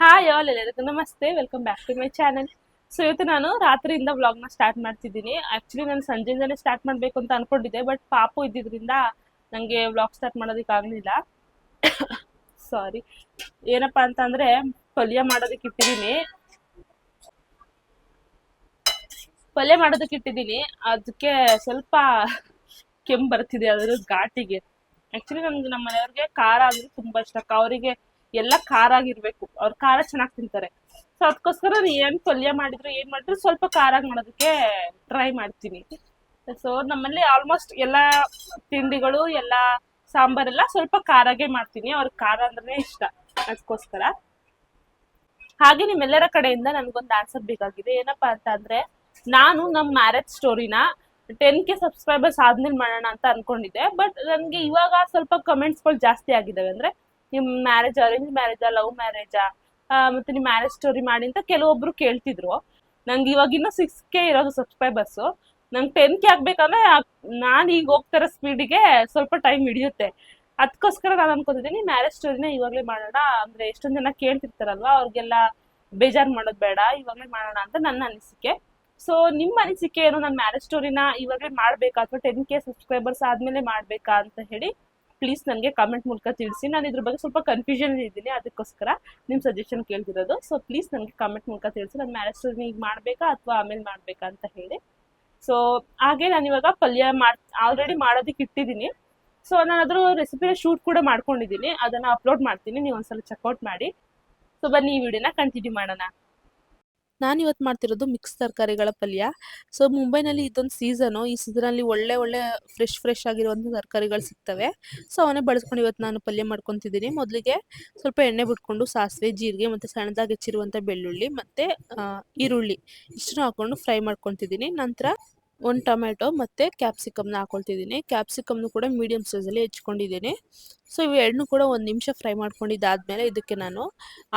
Hi all ಎಲ್ಲರಿಗೂ ನಮಸ್ತೆ welcome back to my channel so ಇವತ್ತು ನಾನು ರಾತ್ರಿಯಿಂದ ವ್ಲಾಗ್ನ ಸ್ಟಾರ್ಟ್ ಮಾಡ್ತಿದ್ದೀನಿ. ಆ್ಯಕ್ಚುಲಿ ನಾನು ಸಂಜೆಯಿಂದಲೇ ಸ್ಟಾರ್ಟ್ ಮಾಡಬೇಕು ಅಂತ ಅನ್ಕೊಂಡಿದ್ದೆ ಬಟ್ ಪಾಪು ಇದ್ದಿದ್ರಿಂದ ನನಗೆ ವ್ಲಾಗ್ ಸ್ಟಾರ್ಟ್ ಮಾಡೋದಕ್ಕೆ ಆಗಲಿಲ್ಲ. ಸಾರಿ ಏನಪ್ಪ ಅಂತಂದರೆ, ಪಲ್ಯ ಮಾಡೋದಕ್ಕೆ ಇಟ್ಟಿದ್ದೀನಿ. ಪಲ್ಯ ಮಾಡೋದಕ್ಕೆ ಇಟ್ಟಿದ್ದೀನಿ. ಅದಕ್ಕೆ ಸ್ವಲ್ಪ ಕೆಮ್ಮು ಬರ್ತಿದೆ ಅದರ ಘಾಟಿಗೆ. ಆ್ಯಕ್ಚುಲಿ ನಮ್ಗೆ ನಮ್ಮ ಮನೆಯವ್ರಿಗೆ ಖಾರ ಅಂದರೆ ತುಂಬಾ ಇಷ್ಟ. ಅವರಿಗೆ ಎಲ್ಲ ಖಾರ ಆಗಿರ್ಬೇಕು. ಅವ್ರು ಖಾರ ಚೆನ್ನಾಗಿ ತಿಂತಾರೆ. ಸೊ ಅದಕ್ಕೋಸ್ಕರ ಏನ್ ಪಲ್ಯ ಮಾಡಿದ್ರು, ಏನ್ ಮಾಡಿದ್ರು ಸ್ವಲ್ಪ ಖಾರ ಮಾಡೋದಕ್ಕೆ ಟ್ರೈ ಮಾಡ್ತೀನಿ. ಸೊ ನಮ್ಮಲ್ಲಿ ಆಲ್ಮೋಸ್ಟ್ ಎಲ್ಲ ತಿಂಡಿಗಳು, ಎಲ್ಲ ಸಾಂಬಾರೆಲ್ಲ ಸ್ವಲ್ಪ ಖಾರಾಗೆ ಮಾಡ್ತೀನಿ. ಅವ್ರಿಗೆ ಖಾರ ಅಂದ್ರೆ ಇಷ್ಟ ಅದಕ್ಕೋಸ್ಕರ ಹಾಗೆ ನಿಮ್ಮೆಲ್ಲರ ಕಡೆಯಿಂದ ನನಗೊಂದು ಆನ್ಸರ್ ಬೇಕಾಗಿದೆ. ಏನಪ್ಪಾ ಅಂತ ಅಂದ್ರೆ, ನಾನು ನಮ್ಮ ಮ್ಯಾರೇಜ್ ಸ್ಟೋರಿನ ಟೆನ್ ಕೆ ಸಬ್ಸ್ಕ್ರೈಬರ್ಸ್ ಆದ್ಮೇಲೆ ಮಾಡೋಣ ಅಂತ ಅನ್ಕೊಂಡಿದ್ದೆ. ಬಟ್ ನನಗೆ ಇವಾಗ ಸ್ವಲ್ಪ ಕಮೆಂಟ್ಸ್ಗಳು ಜಾಸ್ತಿ ಆಗಿದ್ದಾವೆ ಅಂದ್ರೆ ನಿಮ್ ಮ್ಯಾರೇಜ್ ಅರೇಂಜ್ ಮ್ಯಾರೇಜಾ ಲವ್ ಮ್ಯಾರೇಜಾ ಮತ್ತೆ ನಿಮ್ ಮ್ಯಾರೇಜ್ ಸ್ಟೋರಿ ಮಾಡಿ ಅಂತ ಕೆಲವೊಬ್ರು ಕೇಳ್ತಿದ್ರು. ನಂಗೆ ಇವಾಗ ಇನ್ನೂ ಸಿಕ್ಸ್ ಕೆ ಇರೋದು ಸಬ್ಸ್ಕ್ರೈಬರ್ಸ್ ನಂಗೆ ಟೆನ್ ಕೆ ಆಗ್ಬೇಕಂದ್ರೆ ನಾನು ಈಗ ಹೋಗ್ತಾರ ಸ್ಪೀಡಿಗೆ ಸ್ವಲ್ಪ ಟೈಮ್ ಹಿಡಿಯುತ್ತೆ. ಅದಕ್ಕೋಸ್ಕರ ನಾನು ಅನ್ಕೊಂಡಿದ್ದೀನಿ ಮ್ಯಾರೇಜ್ ಸ್ಟೋರಿನ ಇವಾಗಲೇ ಮಾಡೋಣ. ಅಂದ್ರೆ ಎಷ್ಟೊಂದು ಜನ ಕೇಳ್ತಿರ್ತಾರಲ್ವಾ, ಅವ್ರಿಗೆಲ್ಲ ಬೇಜಾರು ಮಾಡೋದು ಬೇಡ, ಇವಾಗಲೇ ಮಾಡೋಣ ಅಂತ ನನ್ನ ಅನಿಸಿಕೆ. ಸೊ ನಿಮ್ಮ ಅನಿಸಿಕೆ ಏನು? ನನ್ನ ಮ್ಯಾರೇಜ್ ಸ್ಟೋರಿನ ಇವಾಗಲೇ ಮಾಡಬೇಕಾ? ಅಥವಾ ಟೆನ್ ಕೆ ಸಬ್ಸ್ಕ್ರೈಬರ್ಸ್ ಆದ್ಮೇಲೆ ಮಾಡಬೇಕಾ ಅಂತ ಹೇಳಿ ಪ್ಲೀಸ್ ನನಗೆ ಕಾಮೆಂಟ್ ಮೂಲಕ ತಿಳಿಸಿ. ನಾನು ಇದ್ರ ಬಗ್ಗೆ ಸ್ವಲ್ಪ ಕನ್ಫ್ಯೂಷನ್ ಇದ್ದೀನಿ, ಅದಕ್ಕೋಸ್ಕರ ನಿಮ್ಮ ಸಜೆಷನ್ ಕೇಳ್ತಿರೋದು. ಸೊ ಪ್ಲೀಸ್ ನನಗೆ ಕಾಮೆಂಟ್ ಮೂಲಕ ತಿಳಿಸಿ. ನಾನು ಮ್ಯಾರೇಜ್ ಈಗ ಮಾಡಬೇಕಾ ಅಥವಾ ಆಮೇಲೆ ಮಾಡಬೇಕಾ ಅಂತ ಹೇಳಿ. ಸೊ ಹಾಗೆ ನಾನು ಇವಾಗ ಪಲ್ಯ ಮಾಡ್ ಆಲ್ರೆಡಿ ಮಾಡೋದಕ್ಕೆ ಇಟ್ಟಿದ್ದೀನಿ. ಸೊ ನಾನು ಅದ್ರ ರೆಸಿಪಿನ ಶೂಟ್ ಕೂಡ ಮಾಡ್ಕೊಂಡಿದ್ದೀನಿ. ಅದನ್ನ ಅಪ್ಲೋಡ್ ಮಾಡ್ತೀನಿ. ನೀವು ಒಂದ್ಸಲ ಚೆಕ್ಔಟ್ ಮಾಡಿ. ಸೊ ಬನ್ನಿ ಈ ವಿಡಿಯೋನ ಕಂಟಿನ್ಯೂ ಮಾಡೋಣ. ನಾನು ಇವತ್ತು ಮಾಡ್ತಿರೋದು ಮಿಕ್ಸ್ ತರಕಾರಿಗಳ ಪಲ್ಯ. ಸೊ ಮುಂಬೈನಲ್ಲಿ ಇದೊಂದು ಸೀಸನು ಈ ಸೀಸನಲ್ಲಿ ಒಳ್ಳೆ ಒಳ್ಳೆ ಫ್ರೆಶ್ ಫ್ರೆಶ್ ಆಗಿರುವಂಥ ತರಕಾರಿಗಳು ಸಿಗ್ತವೆ. ಸೊ ಅವನ್ನೇ ಬಳಸ್ಕೊಂಡು ಇವತ್ತು ನಾನು ಪಲ್ಯ ಮಾಡ್ಕೊತಿದ್ದೀನಿ. ಮೊದಲಿಗೆ ಸ್ವಲ್ಪ ಎಣ್ಣೆ ಬಿಟ್ಕೊಂಡು ಸಾಸಿವೆ ಜೀರಿಗೆ ಮತ್ತು ಸಣ್ಣದಾಗಿ ಹೆಚ್ಚಿರುವಂಥ ಬೆಳ್ಳುಳ್ಳಿ ಮತ್ತು ಈರುಳ್ಳಿ ಇಷ್ಟನ್ನು ಹಾಕ್ಕೊಂಡು ಫ್ರೈ ಮಾಡ್ಕೊತಿದ್ದೀನಿ. ನಂತರ ಒಂದು ಟೊಮೆಟೊ ಮತ್ತು ಕ್ಯಾಪ್ಸಿಕಮ್ನ ಹಾಕೊಳ್ತಿದ್ದೀನಿ. ಕ್ಯಾಪ್ಸಿಕಮ್ನು ಕೂಡ ಮೀಡಿಯಮ್ ಸೈಜಲ್ಲಿ ಹೆಚ್ಕೊಂಡಿದ್ದೀನಿ. ಸೊ ಇವು ಎರಡನ್ನೂ ಕೂಡ ಒಂದು ನಿಮಿಷ ಫ್ರೈ ಮಾಡ್ಕೊಂಡಿದ್ದಾದಮೇಲೆ ಇದಕ್ಕೆ ನಾನು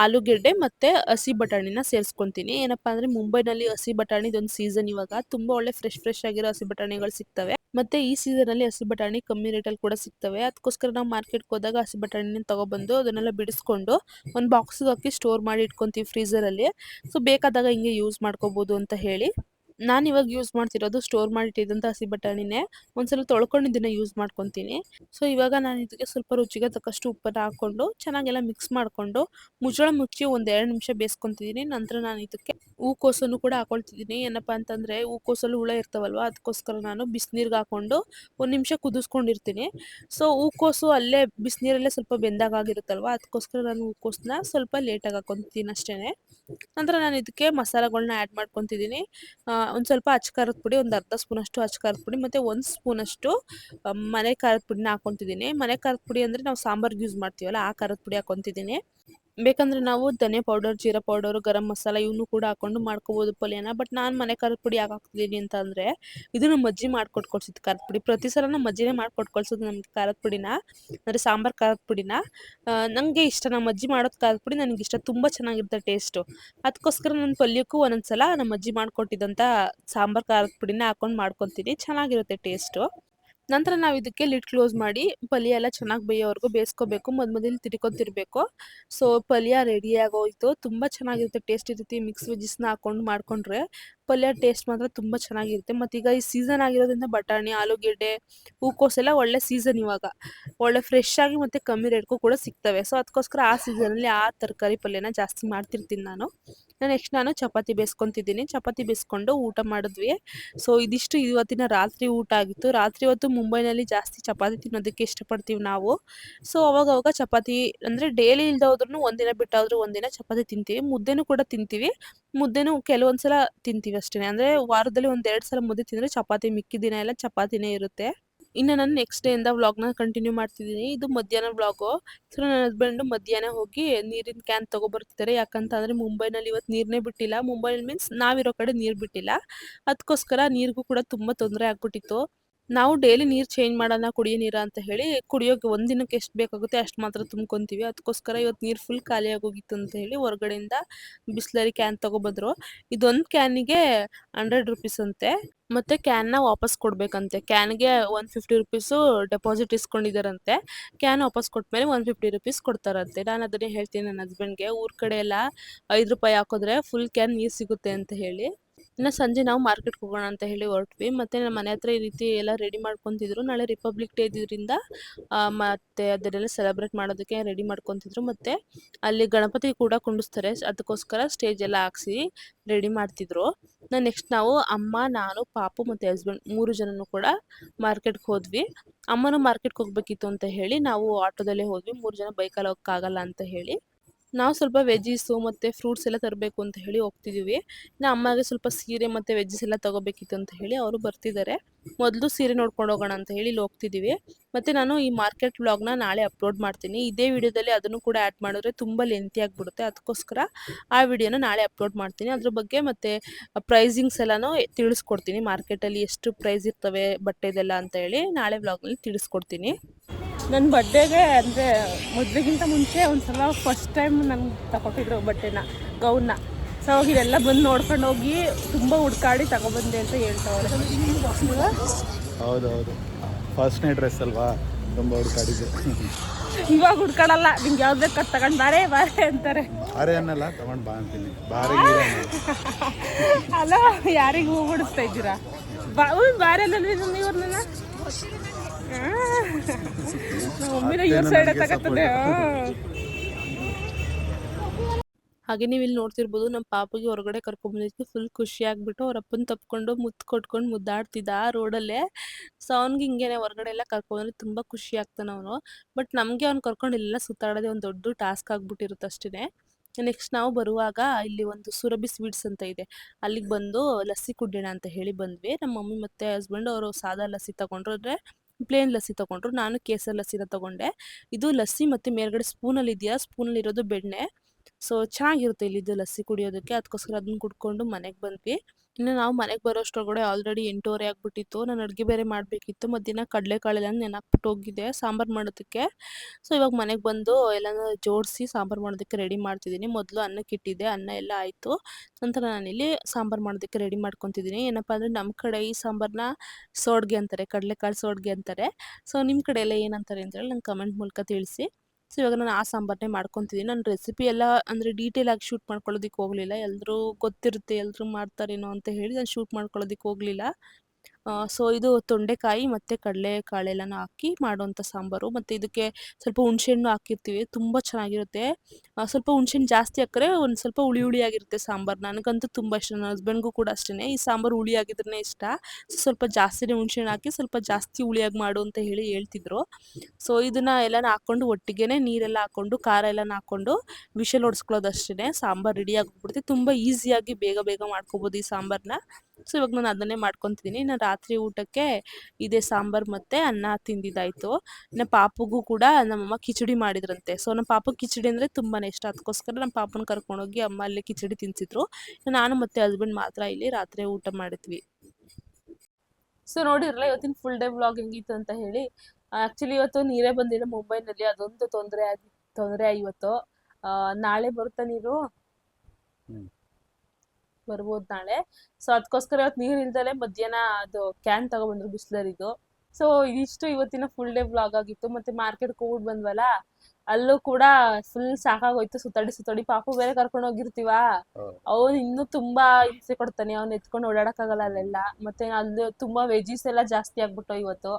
ಆಲೂಗೆಡ್ಡೆ ಮತ್ತು ಹಸಿ ಬಟಾಣಿನ ಸೇರಿಸ್ಕೊತೀನಿ. ಏನಪ್ಪ ಅಂದರೆ ಮುಂಬೈನಲ್ಲಿ ಹಸಿ ಬಟಾಣಿ ಇದೊಂದು ಸೀಸನ್ ಇವಾಗ. ತುಂಬ ಒಳ್ಳೆ ಫ್ರೆಶ್ ಫ್ರೆಶ್ ಆಗಿರೋ ಹಸಿ ಬಟಾಣಿಗಳು ಸಿಗ್ತವೆ. ಮತ್ತು ಈ ಸೀಸನಲ್ಲಿ ಹಸಿ ಬಟಾಣಿ ಕಮ್ಮಿ ರೇಟಲ್ಲಿ ಕೂಡ ಸಿಗ್ತವೆ. ಅದಕ್ಕೋಸ್ಕರ ನಾವು ಮಾರ್ಕೆಟ್ಗೆ ಹೋದಾಗ ಹಸಿ ಬಟಾಣಿನ ತೊಗೊಬಂದು ಅದನ್ನೆಲ್ಲ ಬಿಡಿಸ್ಕೊಂಡು ಒಂದು ಬಾಕ್ಸಿಗೆ ಹಾಕಿ ಸ್ಟೋರ್ ಮಾಡಿ ಇಟ್ಕೊತೀವಿ ಫ್ರೀಸರಲ್ಲಿ ಸೊ ಬೇಕಾದಾಗ ಹಿಂಗೆ ಯೂಸ್ ಮಾಡ್ಕೋಬೋದು ಅಂತ ಹೇಳಿ. ನಾನು ಇವಾಗ ಯೂಸ್ ಮಾಡ್ತಿರೋದು ಸ್ಟೋರ್ ಮಾಡಿಟ್ಟಿದ್ದಂಥ ಹಸಿ ಬಟಾಣಿನೇ. ಒಂದ್ಸಲ ತೊಳ್ಕೊಂಡು ಇದನ್ನು ಯೂಸ್ ಮಾಡ್ಕೊತೀನಿ. ಸೊ ಇವಾಗ ನಾನು ಇದಕ್ಕೆ ಸ್ವಲ್ಪ ರುಚಿಗೆ ತಕ್ಕಷ್ಟು ಉಪ್ಪನ್ನು ಹಾಕ್ಕೊಂಡು ಚೆನ್ನಾಗೆಲ್ಲ ಮಿಕ್ಸ್ ಮಾಡಿಕೊಂಡು ಮುಚ್ಚಳ ಮುಚ್ಚಿ ಒಂದೆರಡು ನಿಮಿಷ ಬೇಯಿಸ್ಕೊತಿದ್ದೀನಿ ನಂತರ ನಾನು ಇದಕ್ಕೆ ಹೂಕೋಸನ್ನು ಕೂಡ ಹಾಕೊಳ್ತಿದ್ದೀನಿ ಏನಪ್ಪ ಅಂತಂದರೆ ಹೂಕೋಸಲ್ಲಿ ಹುಳ ಇರ್ತಾವಲ್ವ? ಅದಕ್ಕೋಸ್ಕರ ನಾನು ಬಿಸಿನೀರಿಗೆ ಹಾಕ್ಕೊಂಡು ಒಂದು ನಿಮಿಷ ಕುದಿಸ್ಕೊಂಡಿರ್ತೀನಿ. ಸೊ ಹೂಕೋಸು ಅಲ್ಲೇ ಬಿಸಿನೀರಲ್ಲೇ ಸ್ವಲ್ಪ ಬೆಂದಾಗಿರುತ್ತಲ್ವ ಅದಕ್ಕೋಸ್ಕರ ನಾನು ಹೂಕೋಸನ್ನ ಸ್ವಲ್ಪ ಲೇಟಾಗಿ ಹಾಕೊತೀನಿ ಅಷ್ಟೇ ನಂತರ ನಾನು ಇದಕ್ಕೆ ಮಸಾಲೆಗಳನ್ನ ಆ್ಯಡ್ ಮಾಡ್ಕೊತಿದ್ದೀನಿ ಒಂದು ಸ್ವಲ್ಪ ಅಚ್ಚಕಾರದ ಪುಡಿ, ಒಂದು ಅರ್ಧ ಸ್ಪೂನಷ್ಟು ಅಷ್ಟು ಖಾರದ ಪುಡಿ, ಮತ್ತು ಒಂದು ಸ್ಪೂನಷ್ಟು ಮನೆ ಖಾರದ ಪುಡಿನ ಹಾಕೊತಿದ್ದೀನಿ. ಮನೆ ಖಾರದ ಪುಡಿ ಅಂದರೆ ನಾವು ಸಾಂಬಾರ್ಗೆ ಯೂಸ್ ಮಾಡ್ತೀವಲ್ಲ, ಆ ಖಾರದ ಪುಡಿ ಹಾಕೊತಿದ್ದೀನಿ. ಬೇಕಂದ್ರೆ ನಾವು ಧನೆ ಪೌಡರ್ ಜೀರಾ ಪೌಡರ್ ಗರಂ ಮಸಾಲ ಇವನು ಕೂಡ ಹಾಕೊಂಡು ಮಾಡ್ಕೋಬೋದು ಪಲ್ಯನ. ಬಟ್ ನಾನು ಮನೆ ಖಾರದ ಪುಡಿ ಯಾಕೆ ಹಾಕ್ತಿದ್ದೀನಿ ಅಂತ ಅಂದರೆ ಇದು ನಮ್ಮ ಅಜ್ಜಿ ಮಾಡ್ಕೊಟ್ಟು ಖಾರದ ಪುಡಿ. ಪ್ರತಿ ಸಲ ನಮ್ಮ ಅಜ್ಜಿನೇ ಮಾಡ್ಕೊಟ್ಟು ಕಳ್ಸೋದು ನಮ್ಗೆ ಖಾರದ ಪುಡಿನ, ಅಂದರೆ ಸಾಂಬಾರು ಖಾರದ ಪುಡಿನ. ನನಗೆ ಇಷ್ಟ, ನಮ್ಮ ಅಜ್ಜಿ ಮಾಡೋದು ಖಾರದ ಪುಡಿ ನನಗೆ ಇಷ್ಟ. ತುಂಬ ಚೆನ್ನಾಗಿರುತ್ತೆ ಟೇಸ್ಟು ಅದಕ್ಕೋಸ್ಕರ ನನ್ನ ಪಲ್ಯಕ್ಕೂ ಒಂದೊಂದ್ಸಲ ನಮ್ಮ ಅಜ್ಜಿ ಮಾಡಿಕೊಟ್ಟಿದ್ದಂಥ ಸಾಂಬಾರು ಖಾರದ ಪುಡಿನ ಹಾಕೊಂಡು ಮಾಡ್ಕೊತೀನಿ. ಚೆನ್ನಾಗಿರುತ್ತೆ ಟೇಸ್ಟು ನಂತರ ನಾವು ಇದಕ್ಕೆ ಲಿಡ್ ಕ್ಲೋಸ್ ಮಾಡಿ ಪಲ್ಯ ಎಲ್ಲ ಚೆನ್ನಾಗಿ ಬೇಯೋವರೆಗೂ ಬೇಯಿಸ್ಕೋಬೇಕು ಮಧ್ಯ ಮಧ್ಯದಲ್ಲಿ ತಿರ್ಕೊತಿರ್ಬೇಕು. ಸೊ ಪಲ್ಯ ರೆಡಿ ಆಗೋಯ್ತು. ತುಂಬ ಚೆನ್ನಾಗಿರುತ್ತೆ ಟೇಸ್ಟ್ ಇರುತ್ತೆ ಮಿಕ್ಸ್ ವೆಜ್ಜಸ್ನ ಹಾಕೊಂಡು ಮಾಡ್ಕೊಂಡ್ರೆ. ಪಲ್ಯ ಟೇಸ್ಟ್ ಮಾತ್ರ ತುಂಬಾ ಚೆನ್ನಾಗಿರುತ್ತೆ. ಮತ್ತೆ ಈಗ ಈ ಸೀಸನ್ ಆಗಿರೋದ್ರಿಂದ ಬಟಾಣಿ, ಆಲೂಗೆಡ್ಡೆ, ಹೂಕೋಸು ಎಲ್ಲ ಒಳ್ಳೆ ಸೀಸನ್ ಇವಾಗ. ಒಳ್ಳೆ ಫ್ರೆಶ್ ಆಗಿ ಮತ್ತೆ ಕಮ್ಮಿ ರೇಟ್ಗೂ ಕೂಡ ಸಿಗ್ತವೆ. ಸೊ ಅದಕ್ಕೋಸ್ಕರ ಆ ಸೀಸನ್ ಅಲ್ಲಿ ಆ ತರಕಾರಿ ಪಲ್ಯನ ಜಾಸ್ತಿ ಮಾಡ್ತಿರ್ತೀನಿ ನಾನು. ನೆಕ್ಸ್ಟ್ ನಾನು ಚಪಾತಿ ಬೇಯಿಸ್ಕೊತಿದ್ದೀನಿ ಚಪಾತಿ ಬೇಸ್ಕೊಂಡು ಊಟ ಮಾಡಿದ್ವಿ. ಸೊ ಇದಿಷ್ಟು ಇವತ್ತಿನ ರಾತ್ರಿ ಊಟ ಆಗಿತ್ತು. ರಾತ್ರಿ ಹೊತ್ತು ಮುಂಬೈನಲ್ಲಿ ಜಾಸ್ತಿ ಚಪಾತಿ ತಿನ್ನೋದಕ್ಕೆ ಇಷ್ಟಪಡ್ತೀವಿ ನಾವು. ಸೊ ಅವಾಗ ಅವಾಗ ಚಪಾತಿ ಅಂದರೆ ಡೈಲಿ ಇಲ್ದ ಹೋದ್ರೂ ಒಂದಿನ ಬಿಟ್ಟಾದ್ರೂ ಒಂದಿನ ಚಪಾತಿ ತಿಂತೀವಿ. ಮುದ್ದೆನೂ ಕೂಡ ತಿಂತೀವಿ. ಮುದ್ದೆನೂ ಕೆಲವೊಂದ್ಸಲ ತಿಂತೀವಿ. ಅಷ್ಟೇ ಅಂದರೆ ವಾರದಲ್ಲಿ ಒಂದು ಎರಡು ಸಲ ಮುದ್ದೆ ತಿಂದರೆ ಚಪಾತಿ ಮಿಕ್ಕಿ ದಿನ ಎಲ್ಲ ಚಪಾತಿನೇ ಇರುತ್ತೆ. ಇನ್ನು ನಾನು ನೆಕ್ಸ್ಟ್ ಡೇಯಿಂದ ವ್ಲಾಗ್ನ ಕಂಟಿನ್ಯೂ ಮಾಡ್ತಿದ್ದೀನಿ. ಇದು ಮಧ್ಯಾಹ್ನ ವ್ಲಾಗು ಸೊ ನನ್ನ ಹಸ್ಬೆಂಡು ಮಧ್ಯಾಹ್ನ ಹೋಗಿ ನೀರಿನ ಕ್ಯಾನ್ ತೊಗೊಬರ್ತಿದ್ದಾರೆ ಯಾಕಂತ ಅಂದರೆ ಮುಂಬೈನಲ್ಲಿ ಇವತ್ತು ನೀರನ್ನೇ ಬಿಟ್ಟಿಲ್ಲ. ಮುಂಬೈನಲ್ಲಿ ಮೀನ್ಸ್ ನಾವಿರೋ ಕಡೆ ನೀರು ಬಿಟ್ಟಿಲ್ಲ. ಅದಕ್ಕೋಸ್ಕರ ನೀರಿಗೂ ಕೂಡ ತುಂಬ ತೊಂದರೆ ಆಗ್ಬಿಟ್ಟಿತ್ತು. ನಾವು ಡೈಲಿ ನೀರು ಚೇಂಜ್ ಮಾಡೋಣ, ಕುಡಿಯೋ ನೀರು ಅಂತ ಹೇಳಿ ಕುಡಿಯೋಕೆ ಒಂದಿನಕ್ಕೆ ಎಷ್ಟು ಬೇಕಾಗುತ್ತೆ ಅಷ್ಟು ಮಾತ್ರ ತುಂಬ್ಕೊಂತೀವಿ. ಅದಕ್ಕೋಸ್ಕರ ಇವತ್ತು ನೀರು ಫುಲ್ ಖಾಲಿ ಆಗೋಗಿತ್ತು ಅಂತ ಹೇಳಿ ಹೊರಗಡೆಯಿಂದ ಬಿಸ್ಲರಿ ಕ್ಯಾನ್ ತೊಗೊಬಂದ್ರು. ಇದೊಂದು ಕ್ಯಾನಿಗೆ ಹಂಡ್ರೆಡ್ ರುಪೀಸ್ ಅಂತೆ. ಮತ್ತೆ ಕ್ಯಾನ್ನ ವಾಪಸ್ ಕೊಡ್ಬೇಕಂತೆ. ಕ್ಯಾನ್ಗೆ ಒನ್ ಫಿಫ್ಟಿ ರುಪೀಸು ಡೆಪಾಸಿಟ್ ಇಸ್ಕೊಂಡಿದ್ದಾರಂತೆ. ಕ್ಯಾನ್ ವಾಪಸ್ ಕೊಟ್ಮೇಲೆ ಒನ್ ಫಿಫ್ಟಿ ರುಪೀಸ್ ಕೊಡ್ತಾರಂತೆ. ನಾನು ಅದನ್ನೇ ಹೇಳ್ತೀನಿ ನನ್ನ ಹಸ್ಬೆಂಡ್ಗೆ ಊರ್ ಕಡೆ ಎಲ್ಲ ಐದು ರೂಪಾಯಿ ಹಾಕಿದ್ರೆ ಫುಲ್ ಕ್ಯಾನ್ ನೀರು ಸಿಗುತ್ತೆ ಅಂತ ಹೇಳಿ. ಇನ್ನು ಸಂಜೆ ನಾವು ಮಾರ್ಕೆಟ್ಗೆ ಹೋಗೋಣ ಅಂತ ಹೇಳಿ ಹೊರಟ್ವಿ. ಮತ್ತು ನಮ್ಮ ಮನೆ ಹತ್ರ ಈ ರೀತಿ ಎಲ್ಲ ರೆಡಿ ಮಾಡ್ಕೊತಿದ್ರು. ನಾಳೆ ರಿಪಬ್ಲಿಕ್ ಡೇ ಇದ್ರಿಂದ ಮತ್ತು ಅದನ್ನೆಲ್ಲ ಸೆಲೆಬ್ರೇಟ್ ಮಾಡೋದಕ್ಕೆ ರೆಡಿ ಮಾಡ್ಕೊತಿದ್ರು. ಮತ್ತು ಅಲ್ಲಿ ಗಣಪತಿ ಕೂಡ ಕುಂಡಿಸ್ತಾರೆ. ಅದಕ್ಕೋಸ್ಕರ ಸ್ಟೇಜ್ ಎಲ್ಲ ಹಾಕ್ಸಿ ರೆಡಿ ಮಾಡ್ತಿದ್ರು. ನಾನು ನೆಕ್ಸ್ಟ್ ನಾವು ಅಮ್ಮ, ನಾನು, ಪಾಪು ಮತ್ತು ಹಸ್ಬೆಂಡ್ ಮೂರು ಜನನು ಕೂಡ ಮಾರ್ಕೆಟ್ಗೆ ಹೋದ್ವಿ. ಅಮ್ಮನೂ ಮಾರ್ಕೆಟ್ಗೆ ಹೋಗ್ಬೇಕಿತ್ತು ಅಂತ ಹೇಳಿ ನಾವು ಆಟೋದಲ್ಲೇ ಹೋದ್ವಿ. ಮೂರು ಜನ ಬೈಕಲ್ಲಿ ಹೋಗೋಕ್ಕಾಗಲ್ಲ ಅಂತ ಹೇಳಿ. ನಾವು ಸ್ವಲ್ಪ ವೆಜ್ಜಿಸು ಮತ್ತು ಫ್ರೂಟ್ಸ್ ಎಲ್ಲ ತರಬೇಕು ಅಂತ ಹೇಳಿ ಹೋಗ್ತಿದ್ದೀವಿ ಇನ್ನು ಅಮ್ಮಗೆ ಸ್ವಲ್ಪ ಸೀರೆ ಮತ್ತು ವೆಜ್ಜಿಸ್ ಎಲ್ಲ ತೊಗೋಬೇಕಿತ್ತು ಅಂತ ಹೇಳಿ ಅವರು ಬರ್ತಿದ್ದಾರೆ. ಮೊದಲು ಸೀರೆ ನೋಡ್ಕೊಂಡು ಹೋಗೋಣ ಅಂತ ಹೇಳಿ ಇಲ್ಲಿ ಹೋಗ್ತಿದ್ದೀವಿ ಮತ್ತು ನಾನು ಈ ಮಾರ್ಕೆಟ್ ವ್ಲಾಗ್ನ ನಾಳೆ ಅಪ್ಲೋಡ್ ಮಾಡ್ತೀನಿ. ಇದೇ ವಿಡಿಯೋದಲ್ಲಿ ಅದನ್ನು ಕೂಡ ಆ್ಯಡ್ ಮಾಡಿದ್ರೆ ತುಂಬ ಲೆಂತಿ ಆಗಿಬಿಡುತ್ತೆ. ಅದಕ್ಕೋಸ್ಕರ ಆ ವಿಡಿಯೋನ ನಾಳೆ ಅಪ್ಲೋಡ್ ಮಾಡ್ತೀನಿ. ಅದ್ರ ಬಗ್ಗೆ ಮತ್ತು ಪ್ರೈಸಿಂಗ್ಸ್ ಎಲ್ಲನೂ ತಿಳಿಸ್ಕೊಡ್ತೀನಿ. ಮಾರ್ಕೆಟಲ್ಲಿ ಎಷ್ಟು ಪ್ರೈಸ್ ಇರ್ತವೆ, ಬಟ್ಟೆದೆಲ್ಲ ಅಂತ ಹೇಳಿ ನಾಳೆ ವ್ಲಾಗ್ನಲ್ಲಿ ತಿಳಿಸ್ಕೊಡ್ತೀನಿ. ನನ್ನ ಬರ್ಡೇಗೆ ಅಂದರೆ ಮದುವೆಗಿಂತ ಮುಂಚೆ ಒಂದು ಸಲ ಫಸ್ಟ್ ಟೈಮ್ ನಂಗೆ ತಗೊಟ್ಟಿದ್ರು ಬಟ್ಟೆನ ಗೌನ್ನ ಸೊ ಇದೆಲ್ಲ ಬಂದು ನೋಡ್ಕೊಂಡು ಹೋಗಿ ತುಂಬ ಹುಡ್ಕಾಡಿ ತಗೊಬಂದೆ ಅಂತ ಹೇಳ್ತಾವ್ರೆ ಹೌದೌದು. ಫಸ್ಟ್ನೇ ಡ್ರೆಸ್ ಅಲ್ವಾ? ತುಂಬ ಹುಡ್ಕಾಡಿದ್ದೆ. ಇವಾಗ ಹುಡ್ಕಾಡಲ್ಲ ನಿಂಗೆ ಯಾವ್ದು ಬೇಕು ಅದು ತಗೊಂಡು ಬಾರೇ ಬಾರೇ ಅಂತಾರೆ. ಬಾರೆ ಅನ್ನಲ್ಲ ತಗೊಂಡು ಬಾ ಅಂತೀನಿ. ಬಾರೆ. ಅಲ್ಲ ಯಾರಿಗೆ ಹೂ ಬಿಡಿಸ್ತಾ ಇದ್ದೀರಾ? ಬಾ ಬಾರೆ ಇವ್ರನ್ನ ಹಾಗೆ ನೀವು ಇಲ್ಲಿ ನೋಡ್ತಿರ್ಬೋದು ನಮ್ಮ ಪಾಪಗೆ ಹೊರಗಡೆ ಕರ್ಕೊಂಡ್ ಬಂದಿದ್ವಿ ಫುಲ್ ಖುಷಿ ಆಗ್ಬಿಟ್ಟು ಅವ್ರ ಅಪ್ಪನ ತಪ್ಕೊಂಡು ಮುತ್ತು ಕೊಟ್ಕೊಂಡು ಮುದ್ದಾಡ್ತಿದ್ದ ರೋಡಲ್ಲೇ ಸೊ ಅವ್ನಿಗೆ ಹಿಂಗೇನೆ ಹೊರಗಡೆ ಎಲ್ಲ ಕರ್ಕೊಂಡ್ರೆ ತುಂಬಾ ಖುಷಿ ಆಗ್ತಾನೆ ಅವನು. ಬಟ್ ನಮಗೆ ಅವ್ನು ಕರ್ಕೊಂಡು ಇಲ್ಲೆಲ್ಲ ಸುತ್ತಾಡೋದೇ ಒಂದು ದೊಡ್ಡ ಟಾಸ್ಕ್ ಆಗ್ಬಿಟ್ಟಿರುತ್ತೆ ಅಷ್ಟೇ ನೆಕ್ಸ್ಟ್ ನಾವು ಬರುವಾಗ ಇಲ್ಲಿ ಒಂದು ಸುರಭಿ ಸ್ವೀಟ್ಸ್ ಅಂತ ಇದೆ. ಅಲ್ಲಿಗೆ ಬಂದು ಲಸ್ಸಿ ಕುಡಿಯೋಣ ಅಂತ ಹೇಳಿ ಬಂದ್ವಿ. ನಮ್ಮ ಮಮ್ಮಿ ಮತ್ತೆ ಹಸ್ಬೆಂಡ್ ಅವರು ಸಾದಾ ಲಸ್ಸಿ ತಗೊಂಡ್ರೆ. ಪ್ಲೇನ್ ಲಸ್ಸಿ ತಗೊಂಡ್ರು. ನಾನು ಕೇಸರ್ ಲಸ್ಸಿನ ತಗೊಂಡೆ. ಇದು ಲಸ್ಸಿ ಮತ್ತು ಮೇಲ್ಗಡೆ ಸ್ಪೂನಲ್ಲಿ ಇದೆಯಾ ಸ್ಪೂನಲ್ಲಿ ಇರೋದು ಬೆಣ್ಣೆ. ಸೊ ಚೆನ್ನಾಗಿರುತ್ತೆ ಇಲ್ಲಿದ್ದು ಲಸ್ಸಿ ಕುಡಿಯೋದಕ್ಕೆ. ಅದಕ್ಕೋಸ್ಕರ ಅದನ್ನ ಕುಡ್ಕೊಂಡು ಮನೆಗೆ ಬಂದ್ವಿ. ಇನ್ನು ನಾವು ಮನೆಗೆ ಬರೋಷ್ಟರೊಳಗಡೆ ಆಲ್ರೆಡಿ ಎಂಟೂವರೆ ಆಗಿಬಿಟ್ಟಿತ್ತು. ನಾನು ಅಡುಗೆ ಬೇರೆ ಮಾಡಬೇಕಿತ್ತು. ಮಧ್ಯಾಹ್ನ ಕಡಲೆಕಾಳೆಲ್ಲ ನೆನಕ್ಬಿಟ್ಟು ಹೋಗಿದ್ದೆ. ಸಾಂಬಾರು ಮಾಡೋದಕ್ಕೆ. ಸೊ ಇವಾಗ ಮನೆಗೆ ಬಂದು ಎಲ್ಲನೂ ಜೋಡಿಸಿ ಸಾಂಬಾರು ಮಾಡೋದಕ್ಕೆ ರೆಡಿ ಮಾಡ್ತಿದ್ದೀನಿ. ಮೊದಲು ಅನ್ನಕ್ಕೆ ಇಟ್ಟಿದ್ದೆ. ಅನ್ನ ಎಲ್ಲ ಆಯಿತು. ನಂತರ ನಾನಿಲ್ಲಿ ಸಾಂಬಾರು ಮಾಡೋದಕ್ಕೆ ರೆಡಿ ಮಾಡ್ಕೊತಿದ್ದೀನಿ. ಏನಪ್ಪ ಅಂದರೆ ನಮ್ಮ ಕಡೆ ಈ ಸಾಂಬಾರನ್ನ ಸೋಡ್ಗೆ ಅಂತಾರೆ. ಕಡಲೆಕಾಳು ಸೋಡ್ಗೆ ಅಂತಾರೆ. ಸೊ ನಿಮ್ಮ ಕಡೆ ಎಲ್ಲ ಏನಂತಾರೆ ಅಂತೇಳಿ ನಂಗೆ ಕಮೆಂಟ್ ಮೂಲಕ ತಿಳಿಸಿ. ಸೊ, ಇವಾಗ ನಾನು ಆ ಸಾಂಬಾರನ್ನೇ ಮಾಡ್ಕೊತಿದ್ದೀನಿ ನಾನು ರೆಸಿಪಿ ಎಲ್ಲ ಅಂದರೆ ಡೀಟೇಲ್ ಆಗಿ ಶೂಟ್ ಮಾಡ್ಕೊಳ್ಳೋದಕ್ಕೆ ಹೋಗಲಿಲ್ಲ. ಎಲ್ಲರೂ ಗೊತ್ತಿರುತ್ತೆ ಎಲ್ಲರೂ ಮಾಡ್ತಾರೇನೋ ಅಂತ ಹೇಳಿ ನಾನು ಶೂಟ್ ಮಾಡ್ಕೊಳ್ಳೋದಕ್ಕೆ ಹೋಗಲಿಲ್ಲ. ಸೊ ಇದು ತೊಂಡೆಕಾಯಿ ಮತ್ತು ಕಡಲೆಕಾಳೆಲ್ಲನೂ ಹಾಕಿ ಮಾಡುವಂಥ ಸಾಂಬಾರು. ಮತ್ತು ಇದಕ್ಕೆ ಸ್ವಲ್ಪ ಹುಣಸೆಹಣ್ಣು ಹಾಕಿರ್ತೀವಿ, ತುಂಬ ಚೆನ್ನಾಗಿರುತ್ತೆ. ಸ್ವಲ್ಪ ಹುಣಸೆಹಣ್ಣು ಜಾಸ್ತಿ ಹಾಕ್ರೆ ಒಂದು ಸ್ವಲ್ಪ ಹುಳಿ ಹುಳಿಯಾಗಿರುತ್ತೆ ಸಾಂಬಾರು. ನನಗಂತೂ ತುಂಬ ಇಷ್ಟ ನನ್ನ ಹಸ್ಬೆಂಡ್ಗೂ ಕೂಡ ಅಷ್ಟೇ ಈ ಸಾಂಬಾರು ಹುಳಿ ಆಗಿದ್ರೇ ಇಷ್ಟ. ಸೊ ಸ್ವಲ್ಪ ಜಾಸ್ತಿನೇ ಹುಣ್ಸೆಹಣ್ಣು ಹಾಕಿ ಸ್ವಲ್ಪ ಜಾಸ್ತಿ ಹುಳಿಯಾಗಿ ಮಾಡು ಅಂತ ಹೇಳಿ ಹೇಳ್ತಿದ್ರು. ಸೊ ಇದನ್ನ ಎಲ್ಲನ ಹಾಕ್ಕೊಂಡು ಒಟ್ಟಿಗೆ ನೀರೆಲ್ಲ ಹಾಕ್ಕೊಂಡು ಖಾರ ಎಲ್ಲನೂ ಹಾಕ್ಕೊಂಡು ವಿಷಲ್ ಹೊಡ್ಸ್ಕೊಳ್ಳೋದು ಅಷ್ಟೇ ಸಾಂಬಾರು ರೆಡಿ ಆಗಿಬಿಡುತ್ತೆ ತುಂಬ ಈಸಿಯಾಗಿ ಬೇಗ ಬೇಗ ಮಾಡ್ಕೊಬೋದು ಈ ಸಾಂಬಾರನ್ನ ಸೊ ಇವಾಗ ನಾನು ಅದನ್ನೇ ಮಾಡ್ಕೊತಿದ್ದೀನಿ ನಾನು ರಾತ್ರಿ ಊಟಕ್ಕೆ ಇದೇ ಸಾಂಬಾರ್ ಮತ್ತೆ ಅನ್ನ ತಿಂದಿದ್ದಾಯಿತು. ಇನ್ನು ಪಾಪುಗೂ ಕೂಡ ನಮ್ಮಮ್ಮ ಕಿಚಡಿ ಮಾಡಿದ್ರಂತೆ. ಸೊ ನಮ್ಮ ಪಾಪ ಕಿಚಡಿ ಅಂದರೆ ತುಂಬಾ ಇಷ್ಟ. ಅದಕ್ಕೋಸ್ಕರ ನಮ್ಮ ಪಾಪನ ಕರ್ಕೊಂಡೋಗಿ ಅಮ್ಮ ಅಲ್ಲಿ ಕಿಚಡಿ ತಿನ್ಸಿದ್ರು. ನಾನು ಮತ್ತೆ ಹಸ್ಬೆಂಡ್ ಮಾತ್ರ ಇಲ್ಲಿ ರಾತ್ರಿ ಊಟ ಮಾಡಿದ್ವಿ. ಸೊ ನೋಡಿರಲ್ಲ ಇವತ್ತಿನ ಫುಲ್ ಡೇ ವ್ಲಾಗ್ ಹೆಂಗಿತ್ತು ಅಂತ ಹೇಳಿ. ಆಕ್ಚುಲಿ ಇವತ್ತು ನೀರೇ ಬಂದಿಲ್ಲ ಮುಂಬೈನಲ್ಲಿ. ಅದೊಂದು ತೊಂದರೆ ಆಗಿ ತೊಂದರೆ ಇವತ್ತು. ಆ, ನಾಳೆ ಬರುತ್ತಾ ನೀರು. ಬರ್ಬೋದು ನಾಳೆ. ಸೊ ಅದಕ್ಕೋಸ್ಕರ ಇವತ್ತು ನೀರು ಇಲ್ದಲೆ ಮಧ್ಯಾಹ್ನ ಅದು ಕ್ಯಾನ್ ತಗೊಬಂದ್ರು ಬಿಸ್ಲರಿದು. ಸೊ ಇದಿಷ್ಟು ಇವತ್ತಿನ ಫುಲ್ ಡೇ ಬ್ಲಾಗ್ ಆಗಿತ್ತು. ಮತ್ತೆ ಮಾರ್ಕೆಟ್ ಹೋಗ್ಬಿಟ್ಟು ಬಂದ್ವಲ್ಲ ಅಲ್ಲೂ ಕೂಡ ಫುಲ್ ಸಾಕಾಗೋಯ್ತು. ಸುತ್ತಾಡಿ ಸುತ್ತಾಡಿ. ಪಾಪು ಬೇರೆ ಕರ್ಕೊಂಡು ಹೋಗಿರ್ತೀವ? ಅವ್ನು ಇನ್ನೂ ತುಂಬಾ ಹಿಂಸೆ ಕೊಡ್ತಾನೆ. ಅವ್ನ ಎತ್ಕೊಂಡು ಓಡಾಡಕ್ಕಾಗಲ್ಲ ಅಲ್ಲೆಲ್ಲ. ಮತ್ತೆ ಅಲ್ಲಿ ತುಂಬಾ ವೆಜೀಸ್ ಎಲ್ಲ ಜಾಸ್ತಿ ಆಗ್ಬಿಟ್ಟು ಇವತ್ತು.